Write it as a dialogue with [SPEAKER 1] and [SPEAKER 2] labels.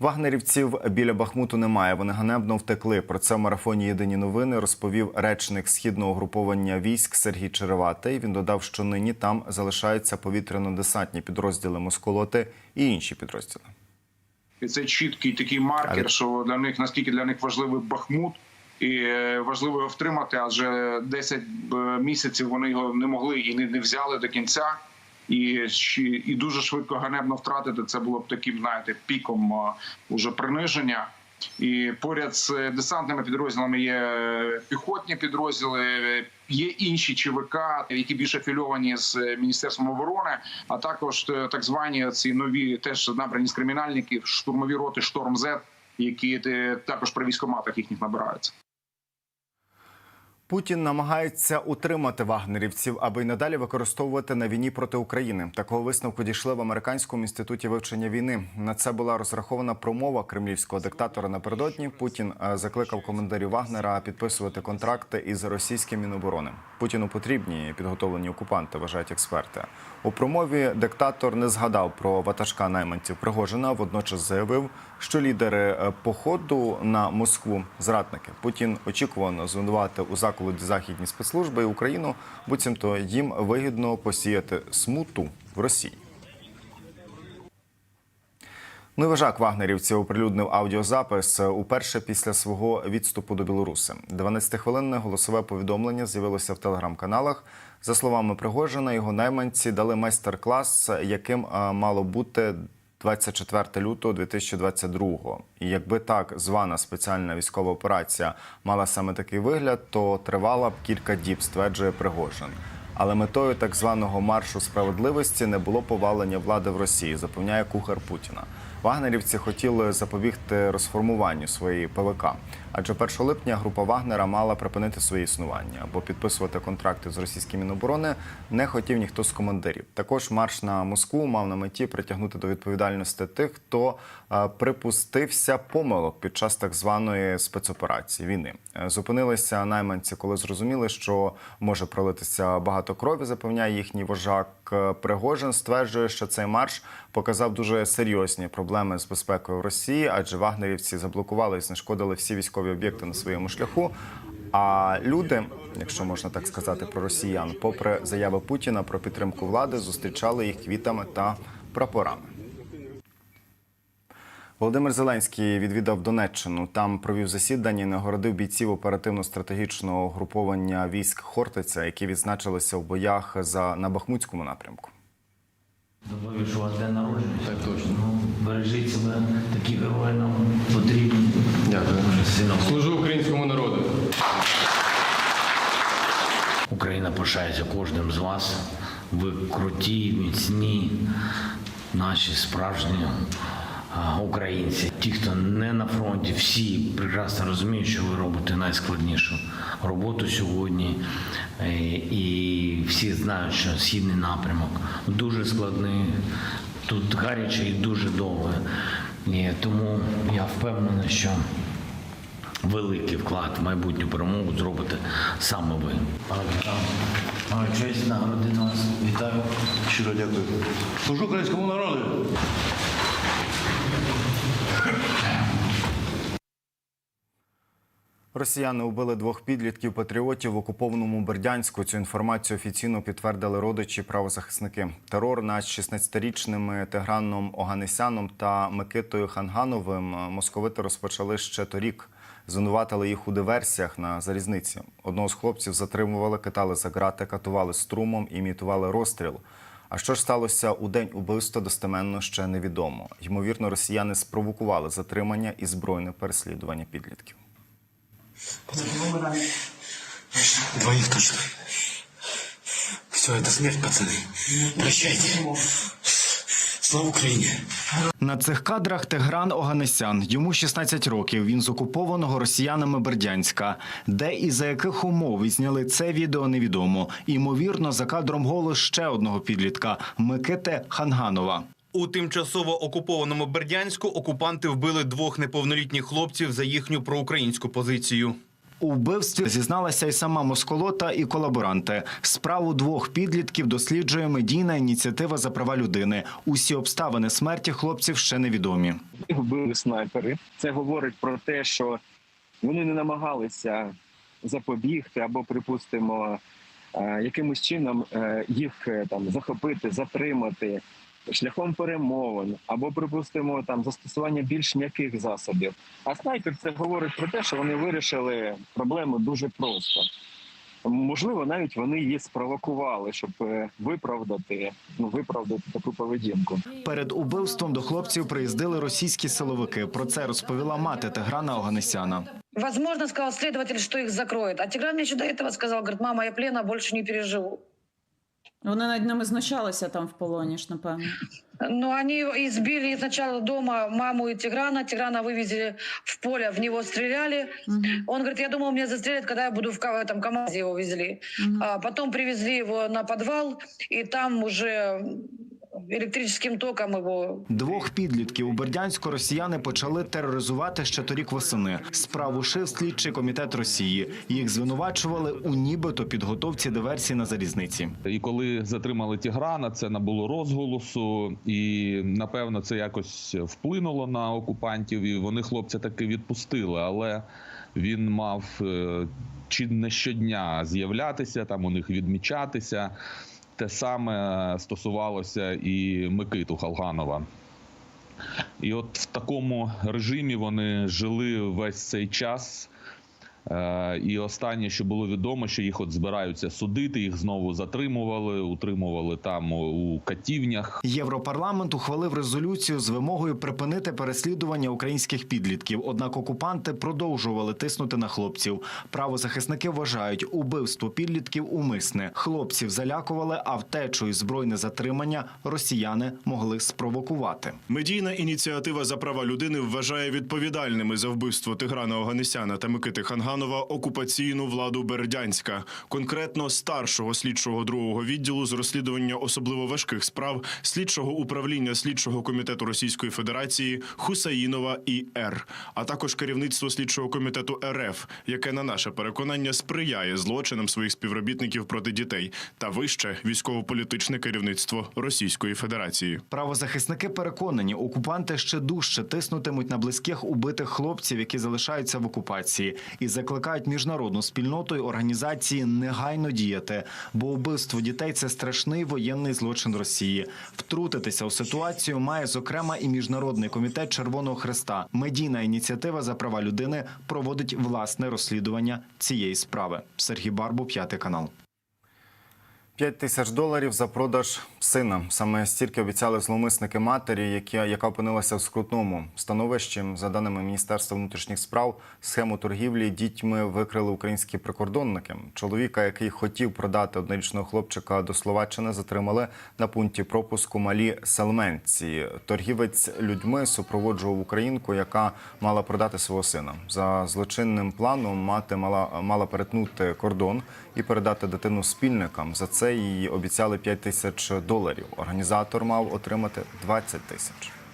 [SPEAKER 1] Вагнерівців біля Бахмуту немає. Вони ганебно втекли. Про це в марафоні Єдині новини розповів речник східного угруповання військ Сергій Череватий. Він додав, що нині там залишаються повітряно-десантні підрозділи Москолоти і інші підрозділи.
[SPEAKER 2] І це чіткий такий маркер, що для них наскільки для них важливий Бахмут. І е, важливо його втримати, адже 10 е, місяців вони його не могли і не взяли до кінця. І, і дуже швидко ганебно втратити це було б таким, знаєте, піком уже приниження. І поряд з е, десантними підрозділами є е, піхотні підрозділи, є інші ЧВК, які більш афільовані з е, міністерством оборони, а також так звані ці нові теж набрані з кримінальників, штурмові роти Шторм З, які також при військоматах їхніх набираються.
[SPEAKER 1] Путін намагається утримати вагнерівців, аби й надалі використовувати на війні проти України. Такого висновку дійшли в американському інституті вивчення війни. На це була розрахована промова кремлівського диктатора напередодні. Путін е, закликав командирів Вагнера підписувати контракти із російським міноборони. Путіну потрібні підготовлені окупанти, вважають експерти. У промові диктатор не згадав про ватажка найманців Пригожина. Водночас заявив, що лідери е, походу на Москву зрадники. Путін очікувано звинувати у заколоті західні спецслужби і Україну, буцімто їм вигідно посіяти смуту в Росії. Ну і вожак вагнерівців оприлюднив аудіозапис уперше після свого відступу до Білоруси. 12-хвилинне голосове повідомлення з'явилося в телеграм-каналах. За словами Пригожина, його найманці дали майстер-клас, яким мало бути 24 лютого 2022-го. І якби так звана спеціальна військова операція мала саме такий вигляд, то тривала б кілька діб, стверджує Пригожин. Але метою так званого маршу справедливості не було повалення влади в Росії, запевняє кухар Путіна. Вагнерівці хотіли запобігти розформуванню своєї ПВК, адже 1 липня група Вагнера мала припинити своє існування, бо підписувати контракти з російським міноборони не хотів ніхто з командирів. Також марш на Москву мав на меті притягнути до відповідальності тих, хто е, припустився помилок під час так званої спецоперації війни. Е, Зупинилися найманці, коли зрозуміли, що може пролитися багато крові. Запевняє їхній вожак Е, Пригожин. Стверджує, що цей марш показав дуже серйозні проблеми з безпекою в Росії, адже вагнерівці заблокували і знешкодили всі військові об'єкти на своєму шляху. А люди, якщо можна так сказати, про росіян, попри заяви Путіна про підтримку влади, зустрічали їх квітами та прапорами. Володимир Зеленський відвідав Донеччину. Там провів засідання і нагородив бійців оперативно-стратегічного груповання військ Хортиця, які відзначилися в боях за на Бахмутському напрямку.
[SPEAKER 3] Добавив, що у вас день народження.
[SPEAKER 4] Так точно.
[SPEAKER 3] Ну, бережіть себе, такі герої нам потрібні.
[SPEAKER 4] Дякую. Служу українському народу.
[SPEAKER 3] Україна пишається кожним з вас. Ви круті, міцні, наші справжні українці. Ті, хто не на фронті, всі прекрасно розуміють, що ви робите найскладнішу роботу сьогодні. Е, І всі знають, що східний напрямок дуже складний, тут гаряче і дуже довго. І тому я впевнений, що великий вклад в майбутню перемогу зробите саме ви. Ой, честь нагородити вас. Вітаю.
[SPEAKER 5] Щиро дякую. Служу українському народу.
[SPEAKER 1] Росіяни убили двох підлітків патріотів в окупованому Бердянську. Цю інформацію офіційно підтвердили родичі правозахисники. Терор над 16-річними Тиграном Оганесяном та Микитою Хангановим московити розпочали ще торік. Звинуватили їх у диверсіях на залізниці. Одного з хлопців затримували, китали за грати, катували струмом імітували розстріл. А що ж сталося у день убивства, достеменно ще невідомо. Ймовірно, росіяни спровокували затримання і збройне переслідування підлітків.
[SPEAKER 5] Двоих точно. Все, это смерть, пацаны. Прощайте. Слава Україні!
[SPEAKER 6] На цих кадрах Тигран Оганесян. Йому 16 років. Він з окупованого росіянами Бердянська. Де і за яких умов відзняли це відео, невідомо. Імовірно, за кадром голос ще одного підлітка Микити Ханганова.
[SPEAKER 7] У тимчасово окупованому Бердянську окупанти вбили двох неповнолітніх хлопців за їхню проукраїнську позицію.
[SPEAKER 6] У вбивстві зізналася і сама Москолота, і колаборанти. Справу двох підлітків досліджує медійна ініціатива за права людини. Усі обставини смерті хлопців ще невідомі.
[SPEAKER 4] їх вбили снайпери. Це говорить про те, що вони не намагалися запобігти або, припустимо, е, якимось чином е, їх е, там захопити, затримати шляхом перемовин, або, припустимо, там застосування більш м'яких засобів. А снайпер це говорить про те, що вони вирішили проблему дуже просто. Можливо, навіть вони її спровокували, щоб е, виправдати, ну виправдати таку поведінку.
[SPEAKER 6] Перед убивством до хлопців приїздили російські силовики. Про це розповіла мати Тиграна Оганесяна.
[SPEAKER 8] Возможно, сказал следователь, что их закроют. А Тигран мне еще до этого сказал, говорит, мама, я плена больше не переживу.
[SPEAKER 9] Вони над ними знущалися там в полоні ж, напевно.
[SPEAKER 8] Но они избили сначала дома маму и Тиграна. Тиграна вывезли в поле, в него стреляли.
[SPEAKER 9] Угу.
[SPEAKER 8] Он говорит, я думал, меня застрелят, когда я буду в этом КамАЗе его везли.
[SPEAKER 9] Угу.
[SPEAKER 8] А потом привезли его на подвал, и там уже электрическим током его
[SPEAKER 6] Двох підлітків у Бердянську росіяни почали тероризувати ще торік восени. Справу шив слідчий комітет Росії. Їх звинувачували у нібито підготовці диверсії на залізниці.
[SPEAKER 10] І коли затримали Тіграна, це набуло розголосу, і напевно це якось вплинуло на окупантів. І вони хлопця таки відпустили. Але він мав е, чи не щодня з'являтися, там у них відмічатися. Те саме стосувалося і Микиту Халганова. І от в такому режимі вони жили весь цей час. Е, І останнє, що було відомо, що їх от збираються судити, їх знову затримували, утримували там у катівнях.
[SPEAKER 6] Європарламент ухвалив резолюцію з вимогою припинити переслідування українських підлітків. Однак окупанти продовжували тиснути на хлопців. Правозахисники вважають, убивство підлітків умисне. Хлопців залякували, а втечу і збройне затримання росіяни могли спровокувати.
[SPEAKER 11] Медійна ініціатива за права людини вважає відповідальними за вбивство Тиграна Оганесяна та Микити Ханганова окупаційну владу Бердянська, конкретно старшого слідчого другого відділу з розслідування особливо важких справ слідчого управління слідчого комітету Російської Федерації Хусаїнова і Р, а також керівництво слідчого комітету РФ, яке на наше переконання сприяє злочинам своїх співробітників проти дітей, та вище військово-політичне керівництво Російської Федерації.
[SPEAKER 6] Правозахисники переконані, окупанти ще дужче тиснутимуть на близьких убитих хлопців, які залишаються в окупації, і закликають міжнародну спільноту і організації негайно діяти, бо убивство дітей це страшний воєнний злочин Росії. Втрутитися у ситуацію має зокрема і міжнародний комітет Червоного Хреста. Медійна ініціатива за права людини проводить власне розслідування цієї справи. Сергій Барбу, п'ятий канал.
[SPEAKER 1] 5 тисяч доларів за продаж сина. Саме стільки обіцяли зловмисники матері, які, яка опинилася в скрутному становищі. За даними Міністерства внутрішніх справ, схему торгівлі дітьми викрили українські прикордонники. Чоловіка, який хотів продати однорічного хлопчика до Словаччини, затримали на пункті пропуску малі селменці. Торгівець людьми супроводжував українку, яка мала продати свого сина. За злочинним планом мати мала, мала перетнути кордон і передати дитину спільникам. За це їй обіцяли 5 тисяч доларів. Організатор мав отримати 20 тисяч.